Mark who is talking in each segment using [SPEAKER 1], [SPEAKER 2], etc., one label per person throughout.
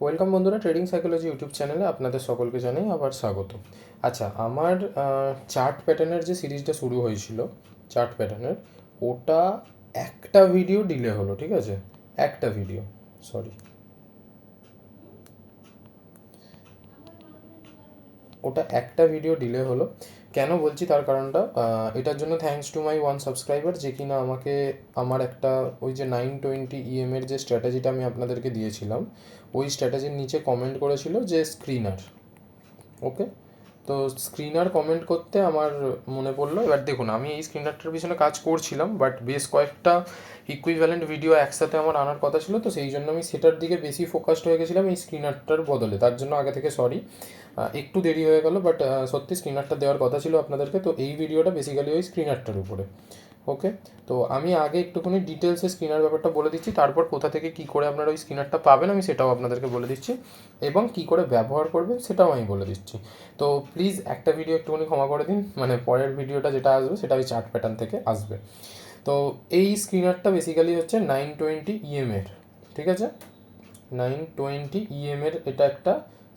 [SPEAKER 1] Welcome বন্ধুরা trading psychology YouTube চ্যানেলে আপনাদের সকলকে জানাই আবার স্বাগত। আচ্ছা আমার চার্ট প্যাটার্নের যে সিরিজটা শুরু হয়েছিল চার্ট প্যাটার্নের ওটা একটা ভিডিও ডিলে হলো, ঠিক আছে? একটা ভিডিও সরি ওটা একটা ভিডিও ডিলে হলো। কেন বলছি তার কারণটা? এটার জন্য thanks to my one subscriber যে কিনা আমাকে, আমার একটা ওই যে নাইন টোয়েন্টি ইএমের যে স্ট্র্যাটেজিটা আমি আপনাদেরকে দিয়েছিলাম ওই স্ট্র্যাটেজির নিচে কমেন্ট করেছিল যে স্ক্রিনার ওকে তো স্ক্রিনার কমেন্ট করতে আমার মনে পড়ল, এবার দেখুন, আমি এই স্ক্রিনারটার পিছনে কাজ করছিলাম বাট বেশ কয়েকটা ইকুইভ্যালেন্ট ভিডিও একসাথে আমার আনার কথা ছিল, তো সেই জন্য আমি সেটার দিকে বেশি ফোকাসড হয়ে গেছিলাম এই স্ক্রিনারটার বদলে। তার জন্য আগে থেকে সরি একটু দেরি হয়ে গেল বাট সত্যি স্ক্রিনারটা দেওয়ার কথা ছিল আপনাদেরকে, তো এই ভিডিওটা বেসিক্যালি ওই স্ক্রিনারটার উপরে। ওকে তো আমি আগে একটুখানি ডিটেলসে স্ক্রিনার ব্যাপারটা বলে দিচ্ছি, তারপর কোথা থেকে কি করে আপনারা ওই স্ক্রিনারটা পাবেন আমি সেটাও আপনাদেরকে বলে দিচ্ছি, এবং কি করে ব্যবহার করবেন সেটাও আমি বলে দিচ্ছি। তো প্লিজ একটা ভিডিও একটুখানি ক্ষমা করে দিন মানে পরের ভিডিওটা যেটা আসবে সেটা ওই চার্ট প্যাটার্ন থেকে আসবে। তো এই স্ক্রিনারটা বেসিক্যালি হচ্ছে নাইন টোয়েন্টি ইএমের ঠিক আছে? নাইন টোয়েন্টি ইএমের এটা একটা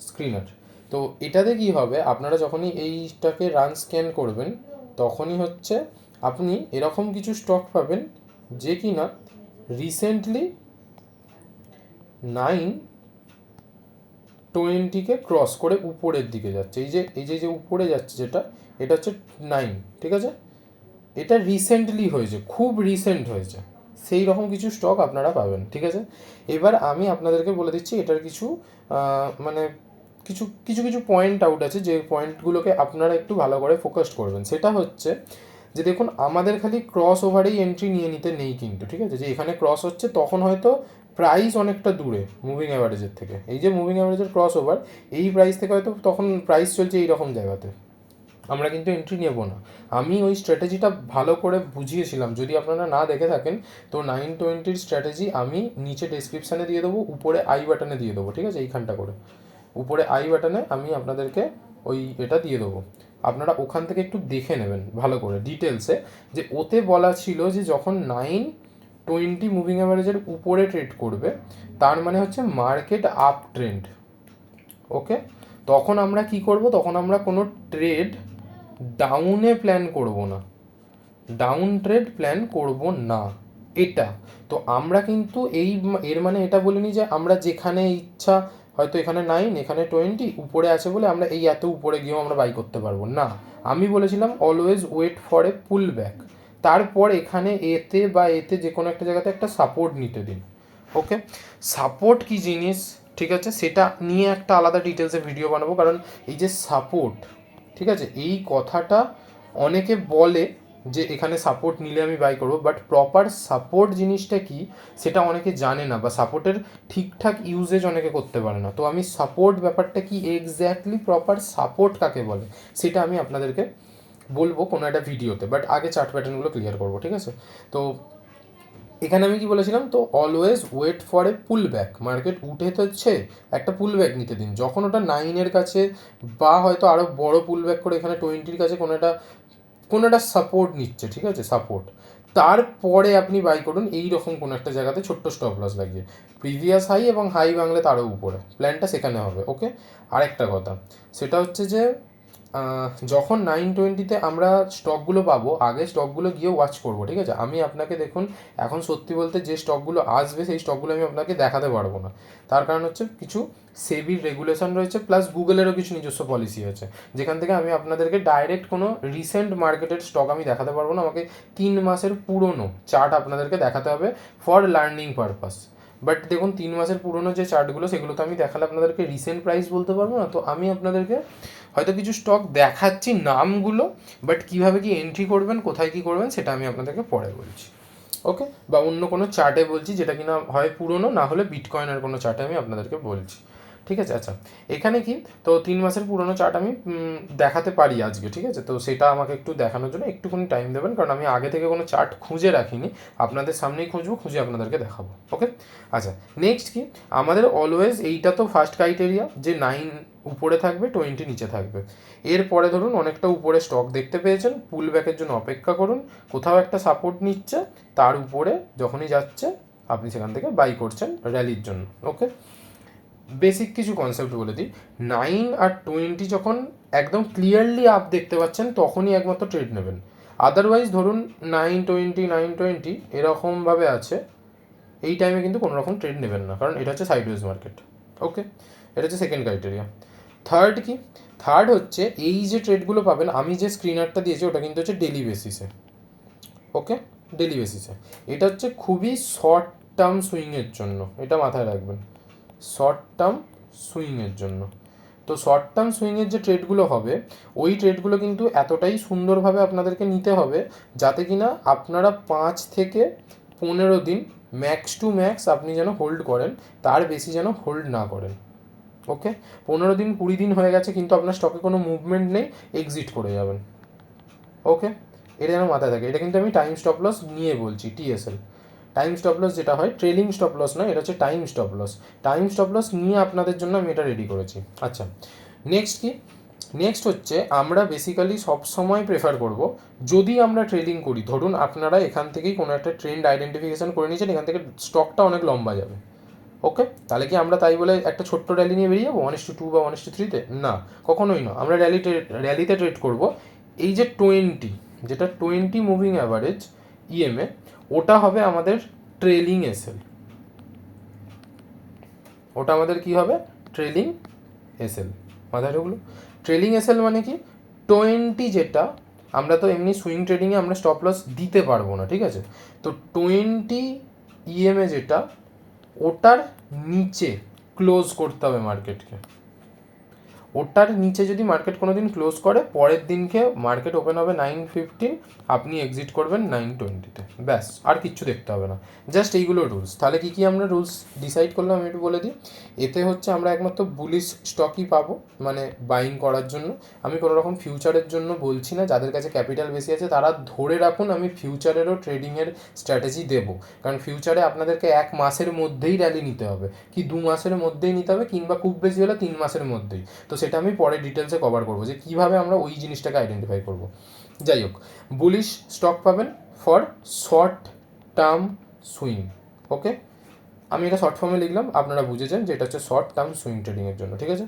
[SPEAKER 1] স্ক্রিনার তো এটাতে কি হবে, আপনারা যখনই এইটাকে রান স্ক্যান করবেন, তখনই হচ্ছে আপনি এরকম কিছু স্টক পাবেন যে কি না রিসেন্টলি নাইন টোয়েন্টিকে ক্রস করে উপরের দিকে যাচ্ছে। এই যে এই যে যে উপরে যাচ্ছে যেটা, এটা হচ্ছে নাইন ঠিক আছে? এটা রিসেন্টলি হয়েছে, খুব রিসেন্ট হয়েছে। সেই রকম কিছু স্টক আপনারা পাবেন, ঠিক আছে? এবার আমি আপনাদেরকে বলে দিচ্ছি, এটার কিছু মানে কিছু কিছু কিছু পয়েন্ট আউট আছে, যে পয়েন্টগুলোকে আপনারা একটু ভালো করে ফোকাস করবেন। সেটা হচ্ছে যে দেখুন, আমাদের খালি ক্রস ওভারেই এন্ট্রি নিয়ে নিতে নেই কিন্তু, ঠিক আছে? যে এখানে ক্রস হচ্ছে, তখন হয়তো প্রাইস অনেকটা দূরে মুভিং অ্যাভারেজের থেকে। এই যে মুভিং অ্যাভারেজের ক্রস ওভার এই প্রাইস থেকে হয়তো তখন প্রাইস চলছে এই রকম জায়গাতে। আমরা কিন্তু এন্ট্রি নেব না। আমি ওই স্ট্র্যাটেজিটা ভালো করে বুঝিয়েছিলাম। যদি আপনারা না দেখে থাকেন, তো নাইন টোয়েন্টির স্ট্র্যাটেজি আমি নিচে ডেসক্রিপশানে দিয়ে দেবো, উপরে আই বাটনে দিয়ে দেবো, ঠিক আছে? এইখানটা করে। উপরে আই বাটনে আমি আপনাদেরকে ওই এটা দিয়ে দেবো। আপনারা ওখান থেকে একটু দেখে নেবেন ভালো করে ডিটেলসে যে ওতে বলা ছিল যে যখন নাইন টোয়েন্টি মুভিং অ্যাভারেজের উপরে ট্রেড করবে, তার মানে হচ্ছে মার্কেট আপ ট্রেন্ড ওকে তখন আমরা কি করব? তখন আমরা কোনো ট্রেড ডাউনে প্ল্যান করব না। ডাউন ট্রেড প্ল্যান করব না, এটা। তো আমরা কিন্তু এই, এর মানে এটা বলিনি যে আমরা যেখানে ইচ্ছা হয়তো এখানে নাইন এখানে টোয়েন্টি উপরে আছে বলে আমরা এই এত উপরে গিয়েও আমরা বাই করতে পারব। না, আমি বলেছিলাম always wait for a pull back তারপর এখানে এতে বা এতে যে কোনো একটা জায়গাতে একটা সাপোর্ট নিতে দিন। ওকে সাপোর্ট কি জিনিস? ঠিক আছে, সেটা নিয়ে একটা আলাদা ডিটেলসে ভিডিও বানাবো। কারণ এই যে সাপোর্ট ঠিক আছে, এই কথাটা অনেকে বলে যে এখানে সাপোর্ট নিলে আমি বাই করব বাট প্রপার সাপোর্ট জিনিসটা কি সেটা অনেকে জানে না বা সাপোর্টের ঠিকঠাক ইউজেজ অনেকে করতে পারে না। তো আমি সাপোর্ট ব্যাপারটা কি এক্স্যাক্টলি প্রপার সাপোর্ট কাকে বলে সেটা আমি আপনাদেরকে বলব কোনো একটা ভিডিওতে বাট আগে চার্ট প্যাটার্নগুলো ক্লিয়ার করব, ঠিক আছে? তো এখানে আমি কি বলেছিলাম? তো always wait for a pull back market উঠে তো হচ্ছে, একটা পুল ব্যাক নিতে দিন। যখন ওটা নাইনের কাছে বা হয়তো আরও বড় পুল ব্যাক করে এখানে টোয়েন্টির কাছে কোনো একটা কোনো একটা সাপোর্ট নিচ্ছে, ঠিক আছে? সাপোর্ট তারপরে আপনি বাই করুন এই রকম কোনো একটা জায়গাতে ছোট্ট স্টপ লস লাগিয়ে। প্রিভিয়াস হাই এবং হাই ভাঙলে তারও উপরে। প্ল্যানটা সেখানে হবে ওকে আরেকটা কথা, সেটা হচ্ছে যে যখন নাইন টোয়েন্টিতে আমরা স্টকগুলো পাবো, আগে স্টকগুলো গিয়ে ওয়াচ করব, ঠিক আছে? আমি আপনাকে দেখুন, এখন সত্যি বলতে যে স্টকগুলো আসবে, সেই স্টকগুলো আমি আপনাকে দেখাতে পারব না। তার কারণ হচ্ছে কিছু সেবির রেগুলেশন রয়েছে প্লাস গুগলেরও কিছু নিজস্ব পলিসি আছে। যেখান থেকে আমি আপনাদেরকে ডাইরেক্ট কোনো রিসেন্ট মার্কেটের স্টক আমি দেখাতে পারব না, আমাকে তিন মাসের পুরনো চার্ট আপনাদেরকে দেখাতে হবে ফর লার্নিং পারপাস বাট দেখুন, তিন মাসের পুরনো যে চার্টগুলো সেগুলো তো আমি দেখালে আপনাদেরকে রিসেন্ট প্রাইস বলতে পারব না, তো আমি আপনাদেরকে হয়তো কিছু স্টক দেখাচ্ছি নামগুলো বাট কীভাবে কি এন্ট্রি করবেন, কোথায় কি করবেন, সেটা আমি আপনাদেরকে পরে বলছি। ওকে বা অন্য কোনো চার্টে বলছি, যেটা কিনা হয় পুরনো, না হলে বিটকয়েনের কোনো চার্টে আমি আপনাদেরকে বলছি। ঠিক আছে? আচ্ছা এখানে কি? তো তিন মাসের পুরনো চার্ট আমি দেখাতে পারি আজকে, ঠিক আছে? তো সেটা আমাকে একটু দেখানোর জন্য একটুখানি টাইম দেবেন, কারণ আমি আগে থেকে কোনো চার্ট খুঁজে রাখিনি। আপনাদের সামনেই খুঁজবো, খুঁজে আপনাদেরকে দেখাবো ওকে আচ্ছা নেক্সট কি? আমাদের অলওয়েজ এইটা তো ফার্স্ট ক্রাইটেরিয়া যে নাইন উপরে থাকবে টোয়েন্টি নিচে থাকবে। এরপরে ধরুন অনেকটা উপরে স্টক দেখতে পেয়েছেন পুল ব্যাকের জন্য অপেক্ষা করুন, কোথাও একটা সাপোর্ট নিচ্ছে, তার উপরে যখনই যাচ্ছে, আপনি সেখান থেকে বাই করছেন র্যালির জন্য ওকে বেসিক কিছু কনসেপ্ট বলে দিই। নাইন আর টোয়েন্টি যখন একদম ক্লিয়ারলি আপ দেখতে পাচ্ছেন, তখনই একমাত্র ট্রেড নেবেন। আদারওয়াইজ ধরুন নাইন টোয়েন্টি নাইন টোয়েন্টি এরকমভাবে আছে, এই টাইমে কিন্তু কোনো রকম ট্রেড নেবেন না, কারণ এটা হচ্ছে সাইডওয়েজ মার্কেট ওকে এটা হচ্ছে সেকেন্ড ক্রাইটেরিয়া থার্ড কি? থার্ড হচ্ছে এই যে ট্রেডগুলো পাবেন, আমি যে স্ক্রিনারটা দিয়েছি, ওটা কিন্তু হচ্ছে ডেলি বেসিসে ওকে ডেলি বেসিসে এটা হচ্ছে খুবই শর্ট টার্ম সুইংয়ের জন্য, এটা মাথায় রাখবেন। শর্ট টার্ম সুইংয়ের জন্য। তো শর্ট টার্ম সুইংয়ের যে ট্রেডগুলো হবে, ওই ট্রেডগুলো কিন্তু এতটাই সুন্দরভাবে আপনাদেরকে নিতে হবে যাতে কিনা আপনারা পাঁচ থেকে পনেরো দিন ম্যাক্স টু ম্যাক্স আপনি যেন হোল্ড করেন, তার বেশি যেন হোল্ড না করেন। ওকে পনেরো দিন, কুড়ি দিন হয়ে গেছে, কিন্তু আপনার স্টকে কোনো মুভমেন্ট নেই এক্সিট করে যাবেন। ওকে এটা যেন মাথায় থাকে। এটা কিন্তু আমি টাইম স্টপ লস নিয়ে বলছি টিএসএল টাইম স্টপ লস যেটা হয় ট্রেলিং স্টপ লস নয়, এটা হচ্ছে time stop loss time stop loss নিয়ে আপনাদের জন্য আমি এটা রেডি করেছি। আচ্ছা নেক্সট কি? নেক্সট হচ্ছে আমরা বেসিক্যালি সবসময় প্রেফার করব যদি আমরা ট্রেডিং করি। ধরুন আপনারা এখান থেকেই কোনো একটা ট্রেন্ড আইডেন্টিফিকেশন করে নিয়েছেন, এখান থেকে স্টকটা অনেক লম্বা যাবে। ওকে তাহলে কি আমরা তাই বলে একটা ছোট্ট র্যালি নিয়ে বেরিয়ে যাব? ওয়ান টু টু বা ওয়ান টু থ্রিতে না, কখনোই না আমরা র্যালি র্যালিতে ট্রেড করব। এই যে টোয়েন্টি যেটা টোয়েন্টি মুভিং অ্যাভারেজ ইএমএ ওটা হবে আমাদের ট্রেলিং এসএল ওটা আমাদের কি হবে? ট্রেলিং এসএল মাথায় ঢুকলো? ট্রেলিং এসএল মানে কি? টোয়েন্টি যেটা, আমরা তো এমনি সুইং ট্রেডিংয়ে আমরা স্টপ লস দিতে পারব না, ঠিক আছে? তো টোয়েন্টি ইএমএ যেটা, ওটার নিচে ক্লোজ করতে হবে মার্কেটকে ওটার নিচে যদি মার্কেট কোনো দিন ক্লোজ করে, পরের দিনকে মার্কেট ওপেন হবে নাইন ফিফটিন আপনি এক্সিট করবেন নাইন টোয়েন্টিতে ব্যাস, আর কিচ্ছু দেখতে হবে না। জাস্ট এইগুলো রুলস তাহলে কী কী আমরা রুলস ডিসাইড করলাম আমি একটু বলে দিই? এতে হচ্ছে আমরা একমাত্র বুলিশ স্টকই পাবো মানে বাইং করার জন্য। আমি কোনো রকম ফিউচারের জন্য বলছি না, যাদের কাছে ক্যাপিটাল বেশি আছে, তারা ধরে রাখুন আমি ফিউচারেরও ট্রেডিংয়ের স্ট্র্যাটেজি দেবো। কারণ ফিউচারে আপনাদেরকে এক মাসের মধ্যেই র্যালি নিতে হবে। কি দু মাসের মধ্যেই নিতে হবে, কিংবা খুব বেশি হলে তিন মাসের মধ্যেই। তো সেটা আমি পরে ডিটেলসে কভার করব যে কীভাবে আমরা ওই জিনিসটাকে আইডেন্টিফাই করব। যাই হোক বুলিশ স্টক পাবেন for short term swing okay আমি এটা শর্ট ফর্মে লিখলাম, আপনারা বুঝেছেন যে এটা হচ্ছে শর্ট টার্ম সুইং ট্রেডিংয়ের জন্য, ঠিক আছে?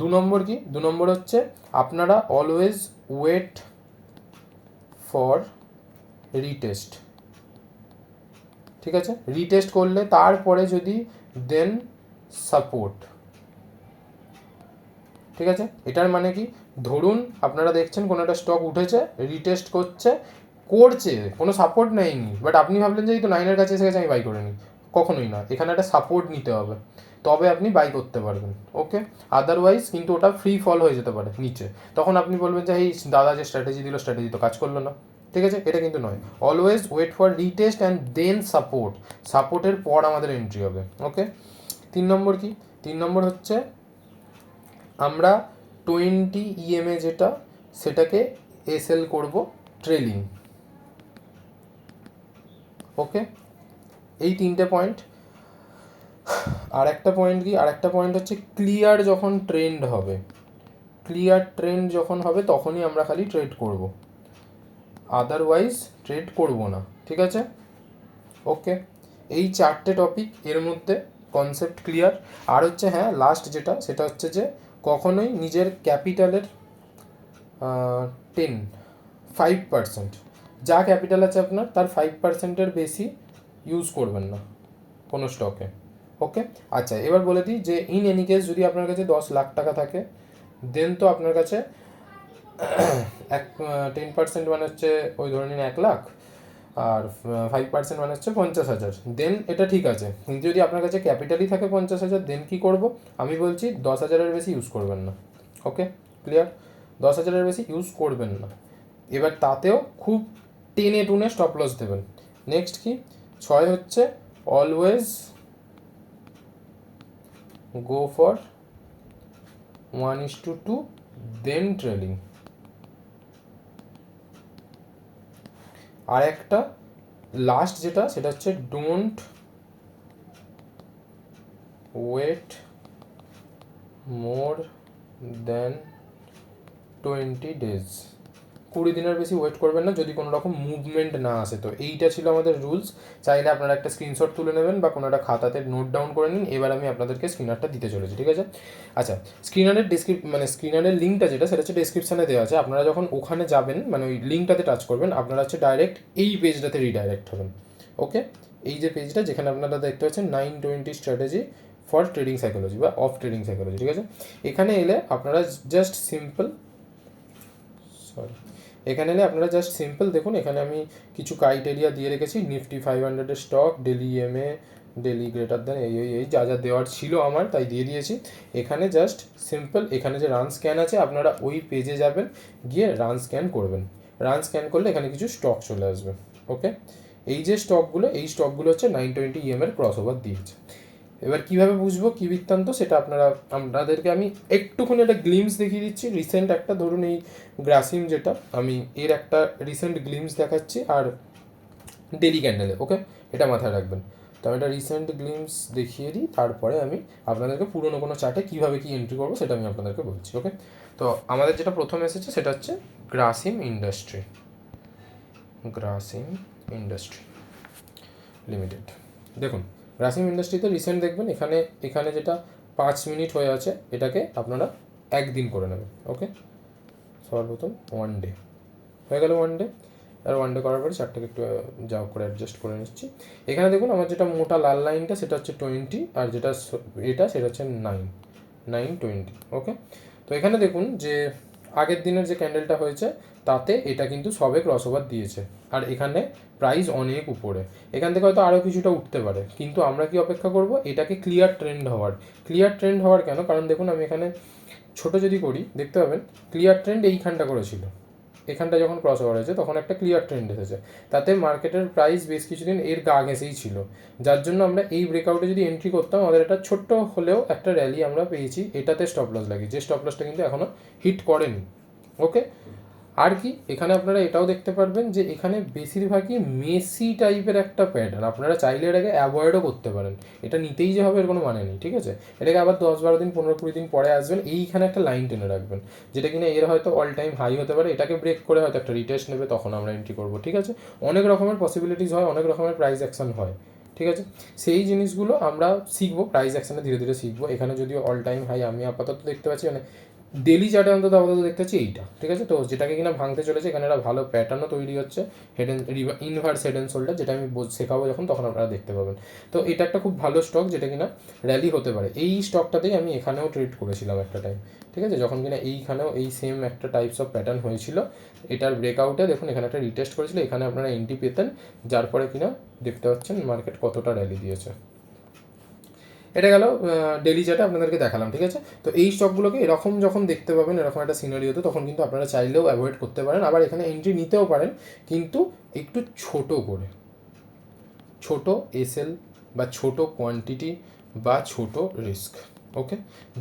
[SPEAKER 1] দু নম্বর কি? দু নম্বর হচ্ছে আপনারা অলওয়েজ ওয়েট ফর রিটেস্ট ঠিক আছে? রিটেস্ট করলে তারপরে যদি দেন সাপোর্ট ঠিক আছে? এটার মানে কি? ধরুন আপনারা দেখছেন কোনো একটা স্টক উঠেছে রিটেস্ট করছে করছে, কোনো সাপোর্ট নেয়নি বাট আপনি ভাবলেন যে এই তো নাইনের কাছে এসে গেছে, আমি বাই করে নিই। কখনোই না, এখানে একটা সাপোর্ট নিতে হবে। তবে আপনি বাই করতে পারবেন ওকে আদারওয়াইজ কিন্তু ওটা ফ্রি ফল হয়ে যেতে পারে, নিচে। তখন আপনি বলবেন যে এই দাদা যে স্ট্র্যাটেজি দিল স্ট্র্যাটেজি তো কাজ করল না। ঠিক আছে? এটা কিন্তু নয়। Always wait for retest and then support সাপোর্টের পর আমাদের এন্ট্রি হবে ওকে তিন নম্বর কি? তিন নম্বর হচ্ছে আমরা টোয়েন্টি ইএমএ যেটা, সেটাকে এসএল করব ট্রেলিং ওকে এই তিনটে পয়েন্ট আর একটা পয়েন্ট কি? আর একটা পয়েন্ট হচ্ছে ক্লিয়ার যখন ট্রেন্ড হবে। ক্লিয়ার ট্রেন্ড যখন হবে, তখনই আমরা খালি ট্রেড করব। আদারওয়াইজ ট্রেড করব না। ঠিক আছে? ওকে এই চারটে টপিক এর মধ্যে কনসেপ্ট ক্লিয়ার আর হচ্ছে হ্যাঁ লাস্ট যেটা, সেটা হচ্ছে যে কখনোই নিজের ক্যাপিটালের টেন ফাইভ পার্সেন্ট যা ক্যাপিটাল আছে আপনার, তার ফাইভ পার্সেন্টের বেশি ইউজ করবেন না কোনো স্টকে ওকে আচ্ছা এবার বলে দিই যে ইন এনি কেস যদি আপনার কাছে দশ লাখ টাকা থাকে দেন তো আপনার কাছে এক টেন পার্সেন্ট মানে হচ্ছে ওই ধরে নিন এক লাখ। আর ফাইভ পার্সেন্ট মানে হচ্ছে পঞ্চাশ হাজার। দেন এটা ঠিক আছে। কিন্তু যদি আপনার কাছে ক্যাপিটালই থাকে পঞ্চাশ হাজার দেন কী করব? আমি বলছি দশ হাজারের বেশি ইউজ করবেন না। ওকে ক্লিয়ার দশ হাজারের বেশি ইউজ করবেন না। এবার তাতেও খুব টেনে টুনে স্টপ লস দেবেন। নেক্সট কি? ছয় হচ্ছে always go for one is to two then trading আর একটা লাস্ট যেটা সেটা হচ্ছে don't wait more than twenty days কুড়ি দিনের বেশি ওয়েট করবেন না, যদি কোনো রকম মুভমেন্ট না আসে। তো এইটা ছিল আমাদের রুলস চাইলে আপনারা একটা স্ক্রিনশট তুলে নেবেন বা কোনো একটা খাতাতে নোট ডাউন করে নিন। এবার আমি আপনাদেরকে স্ক্রিনারটা দিতে চলেছি, ঠিক আছে? আচ্ছা স্ক্রিনারের ডিসক্রিপ মানে স্ক্রিনারের লিঙ্কটা যেটা, সেটা হচ্ছে ডিসক্রিপশানে দেওয়া আছে। আপনারা যখন ওখানে যাবেন মানে ওই লিঙ্কটাতে টাচ করবেন, আপনারা হচ্ছে ডাইরেক্ট এই পেজটাতে রিডাইরেক্ট হবেন। ওকে এই যে পেজটা যেখানে আপনারা দেখতে পাচ্ছেন nine twenty strategy for trading psychology বা অফ ট্রেডিং সাইকোলজি ঠিক আছে? এখানে এলে আপনারা জাস্ট সিম্পল সরি এখানে এলে আপনারা জাস্ট সিম্পল দেখুন, এখানে আমি কিছু ক্রাইটেরিয়া দিয়ে রেখেছি নিফটি ফাইভ হান্ড্রেডের stock daily M A daily greater than এই এই এই, যা যা দেওয়ার ছিল আমার, তাই দিয়ে দিয়েছি। এখানে জাস্ট সিম্পল এখানে যে রান স্ক্যান আছে, আপনারা ওই পেজে যাবেন, গিয়ে রান স্ক্যান করবেন। রান স্ক্যান করলে এখানে কিছু স্টক চলে আসবে ওকে এই যে স্টকগুলো এই স্টকগুলো হচ্ছে নাইন টোয়েন্টি ইএম এর ক্রস ওভার দিয়েছে। এবার কীভাবে বুঝব, কি বৃত্তান্ত, সেটা আপনারা, আপনাদেরকে আমি একটুখানি একটা গ্লিমস দেখিয়ে দিচ্ছি। রিসেন্ট একটা ধরুন এই গ্রাসিম যেটা, আমি এর একটা রিসেন্ট গ্লিমস দেখাচ্ছি আর ডেলি ক্যান্ডেলে ওকে এটা মাথায় রাখবেন। তো আমি একটা রিসেন্ট গ্লিমস দেখিয়ে দিই, তারপরে আমি আপনাদেরকে পুরোনো কোনো চার্টে কীভাবে কী এন্ট্রি করব, সেটা আমি আপনাদেরকে বলছি ওকে তো আমাদের যেটা প্রথম এসেছে, সেটা হচ্ছে Grasim industry Grasim industry limited দেখুন গ্রাসিম ইন্ডাস্ট্রিতে রিসেন্ট দেখবেন, এখানে এখানে যেটা পাঁচ মিনিট হয়ে আছে, এটাকে আপনারা একদিন করে নেবেন ওকে সর্বপ্রথম ওয়ান ডে হয়ে গেল ওয়ান ডে আর ওয়ান ডে করার পরে চারটাকে একটু যা করে অ্যাডজাস্ট করে নিচ্ছি। এখানে দেখুন, আমার যেটা মোটা লাল লাইনটা সেটা হচ্ছে টোয়েন্টি আর যেটা এটা, সেটা হচ্ছে নাইন নাইন টোয়েন্টি ওকে তো এখানে দেখুন যে আগের দিনের যে ক্যান্ডেলটা হয়েছে তাতে এটা কিন্তু সবে ক্রস ওভার দিয়েছে। আর এখানে প্রাইস অনেক উপরে। এখান থেকে হয়তো আরও কিছুটা উঠতে পারে। কিন্তু আমরা কি অপেক্ষা করব? এটাকে ক্লিয়ার ট্রেন্ড হওয়ার। ক্লিয়ার ট্রেন্ড হওয়ার কেন? কারণ দেখুন, আমি এখানে ছোট যদি করি, দেখতে পাবেন ক্লিয়ার ট্রেন্ড এইখানটা করেছিল। এখানটা যখন ক্রস ওভার হয়েছে, তখন একটা ক্লিয়ার ট্রেন্ড এসেছে। তাতে মার্কেটের প্রাইস বেশ কিছুদিন এর গা ঘেঁষেই ছিল। যার জন্য আমরা এই ব্রেকআউটে যদি এন্ট্রি করতাম, আমাদের একটা ছোট্ট হলেও একটা র্যালি আমরা পেয়েছি। এটাতে স্টপ লস লাগে যে স্টপ লসটা কিন্তু এখনও হিট করেনি। ওকে আর কি, এখানে আপনারা এটাও দেখতে পারবেন যে এখানে বেশিরভাগই মেসি টাইপের একটা প্যাটার্ন আপনারা চাইলে এটাকে অ্যাভয়েডও করতে পারেন। এটা নিতেই যে হবে এর কোনো মানে নেই, ঠিক আছে? এটাকে আবার দশ বারো দিন পনেরো কুড়ি দিন পরে আসবেন, এইখানে একটা লাইন টেনে রাখবেন। যেটা কিনা এর হয়তো অল টাইম হাই হতে পারে, এটাকে ব্রেক করে হয়তো একটা রিটেস্ট নেবে, তখন আমরা এন্ট্রি করব, ঠিক আছে? অনেক রকমের পসিবিলিটিস হয়, অনেক রকমের প্রাইস অ্যাকশন হয়, ঠিক আছে? সেই জিনিসগুলো আমরা শিখব প্রাইস অ্যাকশনে ধীরে ধীরে শিখব। এখানে যদিও অল টাইম হাই আমি আপাতত দেখতে পাচ্ছি মানে ডেলি চার্টে অন্তত আপাতত দেখতে পাচ্ছি এইটা, ঠিক আছে? তো যেটাকে কিনা ভাঙতে চলেছে, এখানে একটা ভালো প্যাটার্নও তৈরি হচ্ছে head and inverse head and shoulder যেটা আমি শেখাবো যখন, তখন আপনারা দেখতে পাবেন। তো এটা একটা খুব ভালো স্টক যেটা কিনা র্যালি হতে পারে। এই স্টকটাতেই আমি এখানেও ট্রেড করেছিলাম একটা টাইম ঠিক আছে? যখন কিনা এইখানেও এই সেম একটা টাইপস অফ প্যাটার্ন হয়েছিল, এটার ব্রেকআউটে দেখুন, এখানে একটা রিটেস্ট করেছিল, এখানে আপনারা এন্ট্রি পেতেন, যার পরে কিনা দেখতে পাচ্ছেন মার্কেট কতটা র্যালি দিয়েছে। এটা গেল ডেলি চার্টে আপনাদেরকে দেখালাম, ঠিক আছে? তো এই স্টকগুলোকে এরকম যখন দেখতে পাবেন, এরকম একটা সিনারিওতে তখন কিন্তু আপনারা চাইলেও অ্যাভয়েড করতে পারেন। আবার এখানে এন্ট্রি নিতেও পারেন, কিন্তু একটু ছোট করে। ছোট এসএল বা ছোট কোয়ান্টিটি বা ছোট রিস্ক ওকে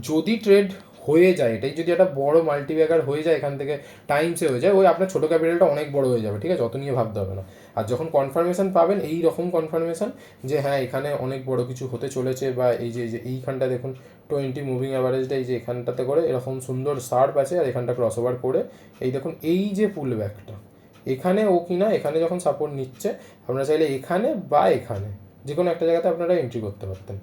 [SPEAKER 1] যদি ট্রেড হয়ে যায়, এটাই যদি একটা বড় মাল্টিব্যাগার হয়ে যায়, এখান থেকে টাইমসে হয়ে যায়, ওই আপনার ছোটো ক্যাপিটালটা অনেক বড় হয়ে যাবে, ঠিক আছে? অত নিয়ে ভাবতে হবে না। আর যখন কনফার্মেশন পাবেন, এই রকম কনফার্মেশন যে হ্যাঁ এখানে অনেক বড় কিছু হতে চলেছে বা এই যে এই যে, এইখানটা দেখুন টোয়েন্টি মুভিং অ্যাভারেজটা এই যে, এখানটাতে করে এরকম সুন্দর শার্প আছে আর এখানটা ক্রস ওভার করে, এই দেখুন, এই যে পুল ব্যাকটা এখানে ও কিনা, এখানে যখন সাপোর্ট নিচ্ছে, আপনারা চাইলে এখানে বা এখানে যে কোনো একটা জায়গাতে আপনারা এন্ট্রি করতে পারতেন,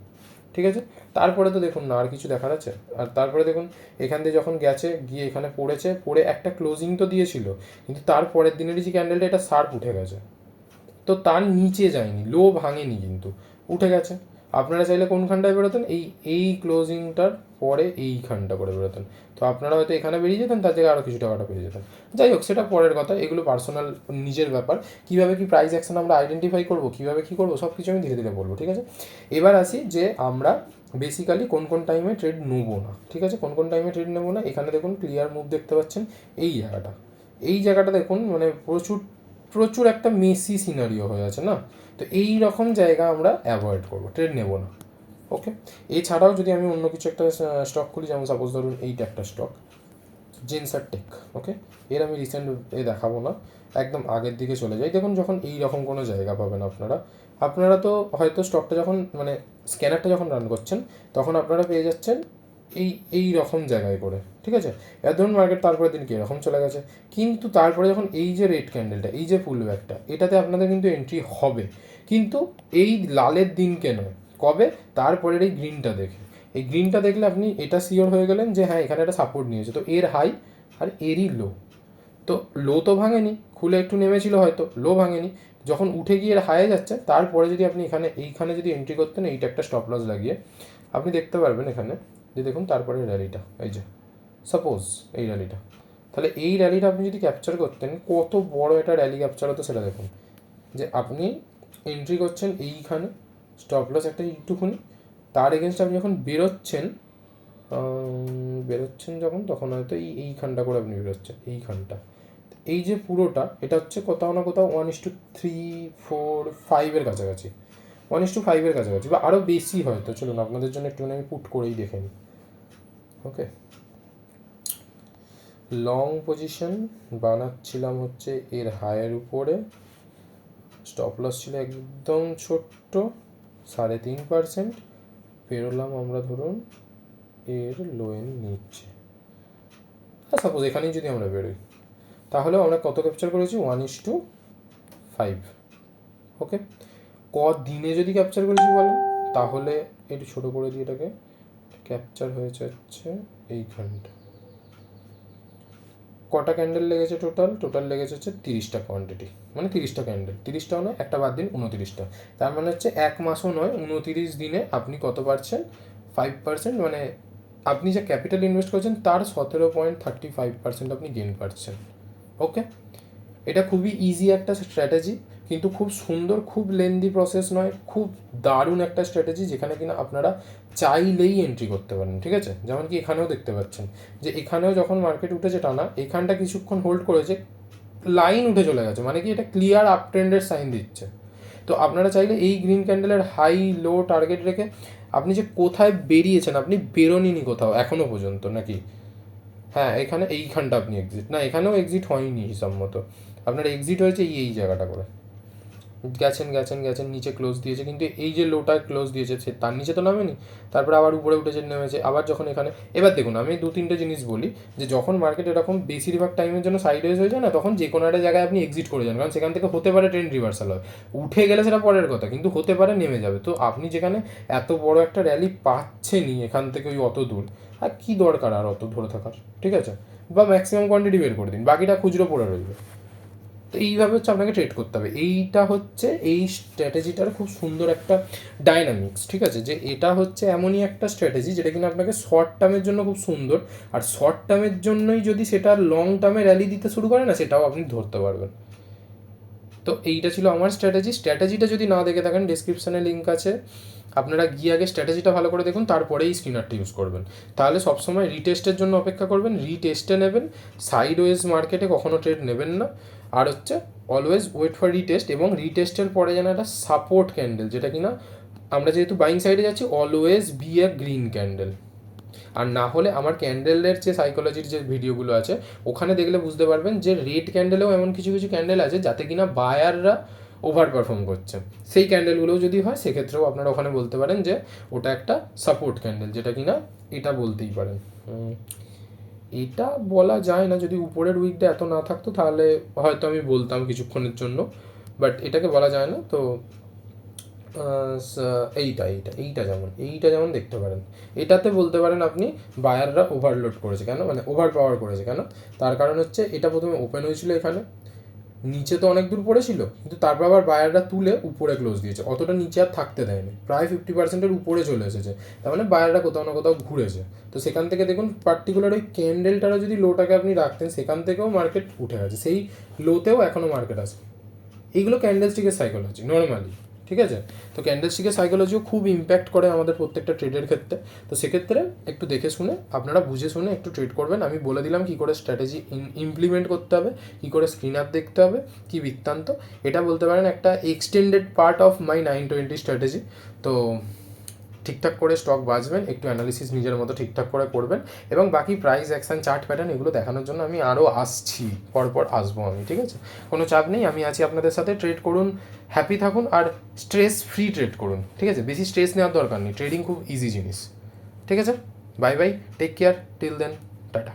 [SPEAKER 1] ঠিক আছে? তারপরে তো দেখুন না আর কিছু দেখার আছে? আর তারপরে দেখুন, এখান দিয়ে যখন গেছে, গিয়ে এখানে পড়েছে, পড়ে একটা ক্লোজিং তো দিয়েছিল, কিন্তু তারপরের দিনেরই যে ক্যান্ডেলটা এটা শার্প উঠে গেছে। তো তার নিচে যায়নি লো ভাঙেনি কিন্তু। উঠে গেছে। আপনারা চাইলে কোনখানটায় বেরোতেন? এই এই ক্লোজিংটার পরে এইখানটা করে বেরোতেন। তো আপনারা হয়তো এখানে বেরিয়ে যেতেন, তার জায়গায় আরও কিছু টাকাটা পেয়ে যেতেন। যাই হোক, সেটা পরের কথা। এগুলো পার্সোনাল নিজের ব্যাপার। কীভাবে কি প্রাইস অ্যাকশন আমরা আইডেন্টিফাই করব, কীভাবে কী করব সব কিছু আমি ধীরে ধীরে বলব, ঠিক আছে? এবার আসি যে আমরা বেসিক্যালি কোন কোন টাইমে ট্রেড নেব না, ঠিক আছে? কোন কোন টাইমে ট্রেড নেব না? এখানে দেখুন ক্লিয়ার মুভ দেখতে পাচ্ছেন। এই জায়গাটা। এই জায়গাটা দেখুন মানে প্রচুর প্রচুর একটা মেসি সিনারিও হয়ে আছে, না? তো এই রকম জায়গা আমরা অ্যাভয়েড করব ট্রেড নেব না ওকে এছাড়াও যদি আমি অন্য কিছু একটা স্টক খুলি, যেমন সাপোজ ধরুন এইটা একটা স্টক জেন্সার টেক ওকে এর আমি রিসেন্ট এ দেখাবো না, একদম আগের দিকে চলে যাই। দেখুন, যখন এই রকম কোনো জায়গা পাবেন আপনারা আপনারা তো হয়তো স্টকটা যখন মানে স্ক্যানারটা যখন রান করছেন, তখন আপনারা পেয়ে যাচ্ছেন এই এই রকম জায়গায় করে ঠিক আছে? এবার ধরুন মার্কেট তারপরের দিন কি এরকম চলে গেছে। কিন্তু তারপরে যখন এই যে রেড ক্যান্ডেলটা এই যে ফুল ব্যাগটা এটাতে আপনাদের কিন্তু এন্ট্রি হবে। কিন্তু এই লালের দিনকে নয়, কবে? তারপরের এই গ্রিনটা দেখে। এই গ্রিনটা দেখলে আপনি এটা শিওর হয়ে গেলেন যে হ্যাঁ এখানে একটা সাপোর্ট নিয়েছে। তো এর হাই আর এরই লো তো লো তো ভাঙেনি, খুলে একটু নেমেছিল হয়তো লো ভাঙেনি। যখন উঠে গিয়ে এর হায়ে যাচ্ছে, তারপরে যদি আপনি এখানে, এইখানে যদি এন্ট্রি করতেন, এইটা একটা স্টপ লস লাগিয়ে, আপনি দেখতে পারবেন এখানে। যে দেখুন তারপরে র্যালিটা এই যে সাপোজ এই র্যালিটা তাহলে এই র্যালিটা আপনি যদি ক্যাপচার করতেন, কত বড় একটা র্যালি ক্যাপচার হতো সেটা দেখুন। যে আপনি এন্ট্রি করছেন এইখানে স্টপ লস একটা একটুখানি, তার এগেনস্ট আপনি যখন বেরোচ্ছেন বেরোচ্ছেন যখন, তখন হয়তো এই, এইখানটা করে আপনি বেরোচ্ছেন, এইখানটা। এই যে পুরোটা, এটা হচ্ছে কোথাও না কোথাও one is two three four ফাইভের কাছাকাছি। ওয়ান ইস টু ফাইভের কাছাকাছি, বা আরও বেশি হয়তো, চলুন আপনাদের জন্য একটুখানি আমি পুট করেই দেখে নিই। ওকে লং পজিশন বানাচ্ছিলাম হচ্ছে এর হায়ের উপরে। স্টপ লস ছিল একদম ছোট্ট, সাড়ে তিন পার্সেন্ট পেরোলাম আমরা ধরুন এর লোয়ের নিচে। সাপোজ এখানেই যদি আমরা বেরোই, তাহলেও আমরা কত ক্যাপচার করেছি? One is two five okay ক দিনে যদি ক্যাপচার করেছি বলেন তাহলে একটু ছোটো করে দিই এটাকে ক্যাপচার হয়েছে হচ্ছে এইখানটা কটা ক্যান্ডেল লেগেছে টোটাল টোটাল লেগেছে হচ্ছে তিরিশটা কোয়ান্টিটি মানে তিরিশটা ক্যান্ডেল তিরিশটাও নয়, একটা বাদ দিন, উনতিরিশটা। তার মানে হচ্ছে এক মাসও নয়, উনতিরিশ দিনে আপনি কত পারছেন? ফাইভ পার্সেন্ট মানে আপনি যে ক্যাপিটাল ইনভেস্ট করছেন, তার সতেরো পয়েন্ট থার্টি ফাইভ পার্সেন্ট আপনি গেন পাচ্ছেন ওকে এটা খুবই ইজি একটা স্ট্র্যাটেজি কিন্তু খুব সুন্দর, খুব লেন্দি প্রসেস নয়, খুব দারুণ একটা স্ট্র্যাটেজি যেখানে কিনা আপনারা চাইলেই এন্ট্রি করতে পারেন, ঠিক আছে? যেমন কি এখানেও দেখতে পাচ্ছেন যে এখানেও যখন মার্কেট উঠেছে টানা, এখানটা কিছুক্ষণ হোল্ড করেছে লাইন উঠে চলে গেছে মানে কি এটা ক্লিয়ার আপ ট্রেন্ডের সাইন দিচ্ছে। তো আপনারা চাইলে এই গ্রিন ক্যান্ডেলের হাই লো টার্গেট রেখে আপনি যে কোথায় বেরিয়েছেন, আপনি বেরোনিনি কোথাও এখনও পর্যন্ত নাকি? হ্যাঁ এখানে এইখানটা আপনি এক্সিট না, এখানেও এক্সিট হয়নি হিসাব মতো আপনার এক্সিট হয়েছে এই এই জায়গাটা করে। গেছেন গেছেন গেছেন, নিচে ক্লোজ দিয়েছে। কিন্তু এই যে লোটা ক্লোজ দিয়েছে, সে তার নিচে তো নামেনি। তারপরে আবার উপরে উঠেছে, নেমেছে। আবার যখন এখানে, এবার দেখুন, আমি দু, তিনটে জিনিস বলি, যে যখন মার্কেট এরকম বেশিরভাগ টাইমের জন্য সাইডওয়েজ হয়ে যায় না, তখন যে কোনো একটা জায়গায় আপনি এক্সিট করে যান। কারণ সেখান থেকে হতে পারে ট্রেন রিভার্সাল হয়। উঠে গেলে সেটা পরের কথা, কিন্তু হতে পারে নেমে যাবে। তো আপনি যেখানে এত বড় একটা র্যালি পাচ্ছেনই এখান থেকে ওই অত দূর, আর কি দরকার আর অত ধরে থাকার? ঠিক আছে? বা ম্যাক্সিমাম কোয়ান্টিটি বের করে দিন। বাকিটা খুচরো পড়ে রইবে তো এইভাবে হচ্ছে আপনাকে ট্রেড করতে হবে। এইটা হচ্ছে এই স্ট্র্যাটেজিটার খুব সুন্দর একটা ডাইনামিক্স ঠিক আছে? যে এটা হচ্ছে এমনই একটা স্ট্র্যাটেজি যেটা কিনা আপনাকে শর্ট টার্মের জন্য খুব সুন্দর, আর শর্ট টার্মের জন্যই যদি সেটা লং টার্মে র্যালি দিতে শুরু করে না, সেটাও আপনি ধরতে পারবেন। তো এইটা ছিল আমার স্ট্র্যাটেজি স্ট্র্যাটেজিটা যদি না দেখে থাকেন ডিসক্রিপশানে লিঙ্ক আছে। আপনারা গিয়ে আগে স্ট্র্যাটেজিটা ভালো করে দেখুন, তারপরেই স্ক্রিনারটা ইউজ করবেন। তাহলে সবসময় রিটেস্টের জন্য অপেক্ষা করবেন রিটেস্টে নেবেন। সাইড ওয়েজ মার্কেটে কখনো ট্রেড নেবেন না। আর হচ্ছে অলওয়েজ ওয়েট ফর রিটেস্ট এবং রিটেস্টের পরে যেন একটা সাপোর্ট ক্যান্ডেল যেটা কিনা আমরা যেহেতু বাইং সাইডে যাচ্ছি always be a green candle আর না হলে আমার ক্যান্ডেলের যে সাইকোলজির যে ভিডিওগুলো আছে, ওখানে দেখলে বুঝতে পারবেন যে রেড ক্যান্ডেলেও এমন কিছু কিছু ক্যান্ডেল আছে যাতে কিনা বায়াররা ওভার পারফর্ম করছে। সেই ক্যান্ডেলগুলোও যদি হয়, সেক্ষেত্রেও আপনারা ওখানে বলতে পারেন যে ওটা একটা সাপোর্ট ক্যান্ডেল যেটা কিনা এটা বলতেই পারেন। এটা বলা যায় না, যদি উপরের উইকটা এত না থাকতো তাহলে হয়তো আমি বলতাম কিছুক্ষণের জন্য বাট এটাকে বলা যায় না, তো এইটা এইটা এইটা যেমন এইটা যেমন দেখতে পারেন। এটাতে বলতে পারেন আপনি বায়াররা ওভারলোড করেছে, কেন? মানে ওভার পাওয়ার করেছে, কেন? তার কারণ হচ্ছে এটা প্রথমে ওপেন হয়েছিল এখানে নিচে তো অনেক দূর পড়েছিল, কিন্তু তারপর আবার বায়াররা তুলে উপরে ক্লোজ দিয়েছে। অতটা নিচে আর থাকতে দেয়নি। প্রায় ফিফটি পার্সেন্টের উপরে চলে এসেছে। তার মানে বায়াররা কোথাও না কোথাও ঘুরেছে। তো সেখান থেকে দেখুন পার্টিকুলার ওই ক্যান্ডেলটারও যদি লোটাকে আপনি রাখতেন, সেখান থেকেও মার্কেট উঠে গেছে। সেই লোতেও এখনও মার্কেট আছে। এইগুলো ক্যান্ডেলস্টিকের সাইকোলজি নর্মালি ঠিক আছে? তো ক্যান্ডেলস্টিকের সাইকোলজিও খুব ইম্প্যাক্ট করে আমাদের প্রত্যেকটা ট্রেডের ক্ষেত্রে। তো সেক্ষেত্রে একটু দেখে শুনে, আপনারা বুঝে শুনে একটু ট্রেড করবেন। আমি বলে দিলাম কী করে স্ট্র্যাটেজি ইমপ্লিমেন্ট করতে হবে, কী করে স্ক্রিন আপ দেখতে হবে, কী বৃত্তান্ত। এটা বলতে পারেন একটা extended part of my nine twenty strategy তো ঠিকঠাক করে স্টক বাঁচবেন, একটু অ্যানালিসিস নিজের মতো ঠিকঠাক করে করবেন এবং বাকি প্রাইস অ্যাকশন চার্ট প্যাটার্ন এগুলো দেখানোর জন্য আমি আরও আসছি, পরপর আসব আমি, ঠিক আছে? কোনো চাপ নেই, আমি আছি আপনাদের সাথে ট্রেড করুন হ্যাপি থাকুন আর স্ট্রেস ফ্রি ট্রেড করুন, ঠিক আছে? বেশি স্ট্রেস নেওয়ার দরকার নেই ট্রেডিং খুব ইজি জিনিস, ঠিক আছে? Bye bye take care till then tata.